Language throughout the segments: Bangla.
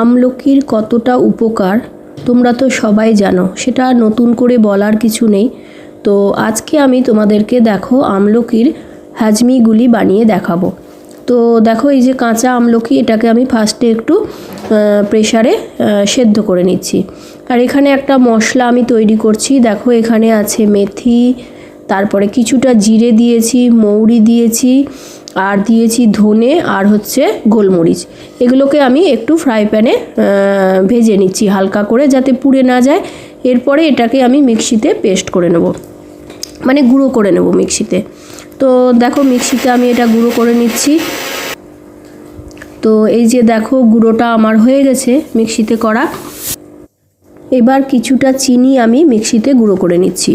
আমলকির কতটা উপকার, তোমরা তো সবাই জানো, সেটা নতুন করে বলার কিছু নেই। তো আজকে আমি তোমাদেরকে দেখো আমলকির হাজমিগুলি বানিয়ে দেখাবো। তো দেখো এই যে কাঁচা আমলকি, এটাকে আমি ফার্স্টে একটু প্রেশারে সেদ্ধ করে নিচ্ছি। আর এখানে একটা মশলা আমি তৈরি করছি। দেখো এখানে আছে মেথি, তারপরে কিছুটা জিরে দিয়েছি, মৌরি দিয়েছি আর দিয়েছি ধনে আর হচ্ছে গোলমরিচ। এগুলোকে আমি একটু ফ্রাই প্যানে ভেজে নিচ্ছি হালকা করে যাতে পুড়ে না যায়। এরপরে এটাকে আমি মিক্সিতে পেস্ট করে নেব। মানে গুঁড়ো করে নেব মিক্সিতে। তো দেখো মিক্সিতে আমি এটা গুঁড়ো করে নিচ্ছি। তো এই যে দেখো গুঁড়োটা আমার হয়ে গেছে মিক্সিতে করা। এবার কিছুটা চিনি আমি মিক্সিতে গুঁড়ো করে নিচ্ছি।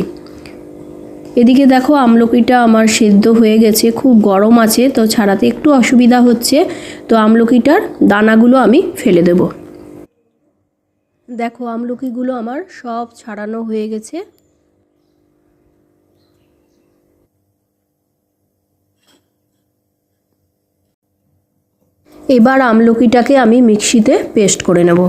এদিকে দেখো আমলকিটা আমার সেদ্ধ হয়ে গেছে, খুব গরম আছে, তো ছাড়াতে একটু অসুবিধা হচ্ছে, তো আমলকিটার দানাগুলো আমি ফেলে দেব। দেখো আমলকিগুলো আমার সব ছাড়ানো হয়ে গেছে। এবার আমলকিটাকে আমি মিক্সিতে পেস্ট করে নেব।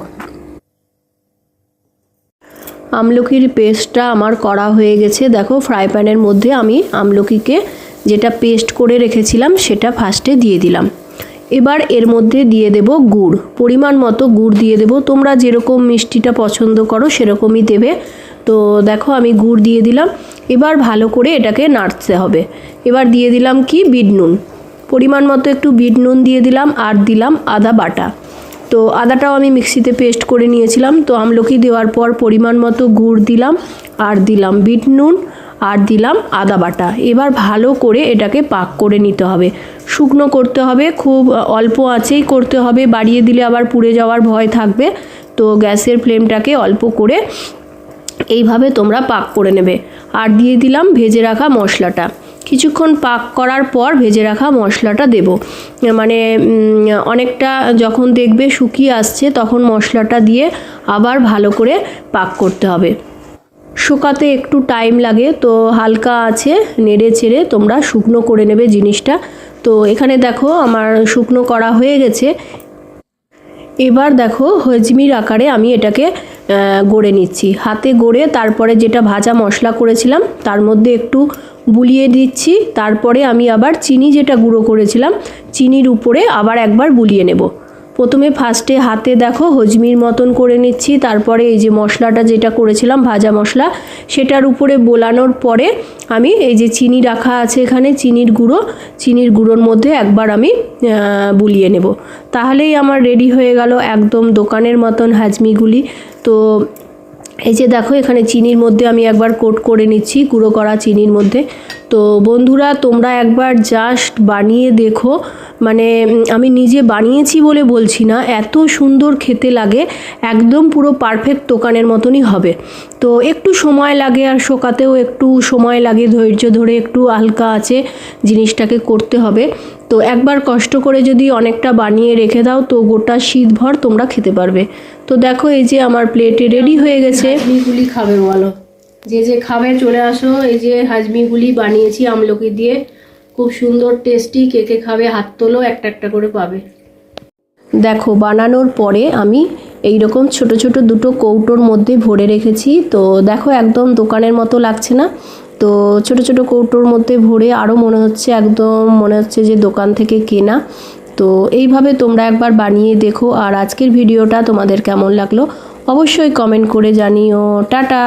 আমলকির পেস্টটা আমার করা হয়ে গেছে। দেখো ফ্রাই প্যানের মধ্যে আমি আমলকিকে যেটা পেস্ট করে রেখেছিলাম, সেটা ফার্স্টে দিয়ে দিলাম। এবার এর মধ্যে দিয়ে দেব গুড়। পরিমাণ মতো গুড় দিয়ে দেব। তোমরা যেরকম মিষ্টিটা পছন্দ করো, সেরকমই দেবে। তো দেখো, আমি গুড় দিয়ে দিলাম। এবার ভালো করে এটাকে নাড়তে হবে। এবার দিয়ে দিলাম কি? বিট নুন। পরিমাণ মতো একটু বিট নুন দিয়ে দিলাম, আর দিলাম আদা বাটা। তো আদাটাও আমি মিক্সিতে পেস্ট করে নিয়েছিলাম। তো আমলকি দেওয়ার পর পরিমাণ মতো গুড় দিলাম, আর দিলাম বিট নুন, আর দিলাম আদা বাটা। এবার ভালো করে এটাকে পাক করে নিতে হবে। শুকনো করতে হবে, খুব অল্প আঁচেই করতে হবে। বাড়িয়ে দিলে আবার পুড়ে যাওয়ার ভয় থাকবে। তো গ্যাসের ফ্লেমটাকে অল্প করে এইভাবে তোমরা পাক করে নেবে। আর দিয়ে দিলাম ভেজে রাখা মশলাটা। কিছুক্ষণ পাক করার পর ভেজে রাখা মশলাটা দেব। মানে অনেকটা যখন দেখবে শুকিয়ে আসছে, তখন মশলাটা দিয়ে আবার ভালো করে পাক করতে হবে। শুকাতে একটু টাইম লাগে, তো হালকা আছে, নেড়ে চেড়ে তোমরা শুকনো করে নেবে জিনিসটা। তো এখানে দেখো আমার শুকনো করা হয়ে গেছে। এবার দেখো হজমির আকারে আমি এটাকে গড়ে নিচ্ছি। হাতে গড়ে তারপরে যেটা ভাজা মশলা করেছিলাম, তার মধ্যে একটু বুলিয়ে দিচ্ছি, তারপরে আমি আবার চিনি যেটা গুঁড়ো করেছিলাম, চিনির উপরে আবার একবার বুলিয়ে নেব। প্রথমে ফার্স্টে হাতে দেখো হজমির মতন করে নিচ্ছি, তারপরে এই যে মশলাটা যেটা করেছিলাম, ভাজা মশলা, সেটার উপরে বোলানোর পরে আমি এই যে চিনি রাখা আছে এখানে, চিনির গুঁড়ো, চিনির গুঁড়োর মধ্যে একবার আমি বুলিয়ে নেব। তাহলেই আমার রেডি হয়ে গেল একদম দোকানের মতন হাজমিগুলি। তো এই যে দেখো, এখানে চিনির মধ্যে আমি একবার কোট করে নিচ্ছি, গুঁড়ো করা চিনির মধ্যে। তো বন্ধুরা, তোমরা একবার জাস্ট বানিয়ে দেখো। মানে আমি নিজে বানিয়েছি বলে বলছি না, এত সুন্দর খেতে লাগে, একদম পুরো পারফেক্ট দোকানের মতনই হবে। তো একটু সময় লাগে আর শোকাতেও একটু সময় লাগে, ধৈর্য ধরে একটু হালকা আছে জিনিসটাকে করতে হবে। তো একবার কষ্ট করে যদি অনেকটা বানিয়ে রেখে দাও তো গোটা শীতভর তোমরা খেতে পারবে। তো দেখো এই যে আমার প্লেটে রেডি হয়ে গেছে। হাজমিগুলি খাবে বলো। যে যে খাবে চলে আসো। এই যে হাজমিগুলি বানিয়েছি আমলকি দিয়ে। খুব সুন্দর টেস্টি কে কে খাবে হাত তোলো একটা একটা করে পাবে। দেখো বানানোর পরে আমি এই রকম ছোট ছোট দুটো কৌটোর মধ্যে ভরে রেখেছি। তো দেখো একদম দোকানের মতো লাগছে না। তো ছোট ছোট কৌটোর মধ্যে ভরে আরও মনে হচ্ছে একদম মনে হচ্ছে যে দোকান থেকে কেনা। তো এইভাবে তোমরা একবার বানিয়ে দেখো আর আজকের ভিডিওটা তোমাদের কেমন লাগল অবশ্যই কমেন্ট করে জানিও। টাটা!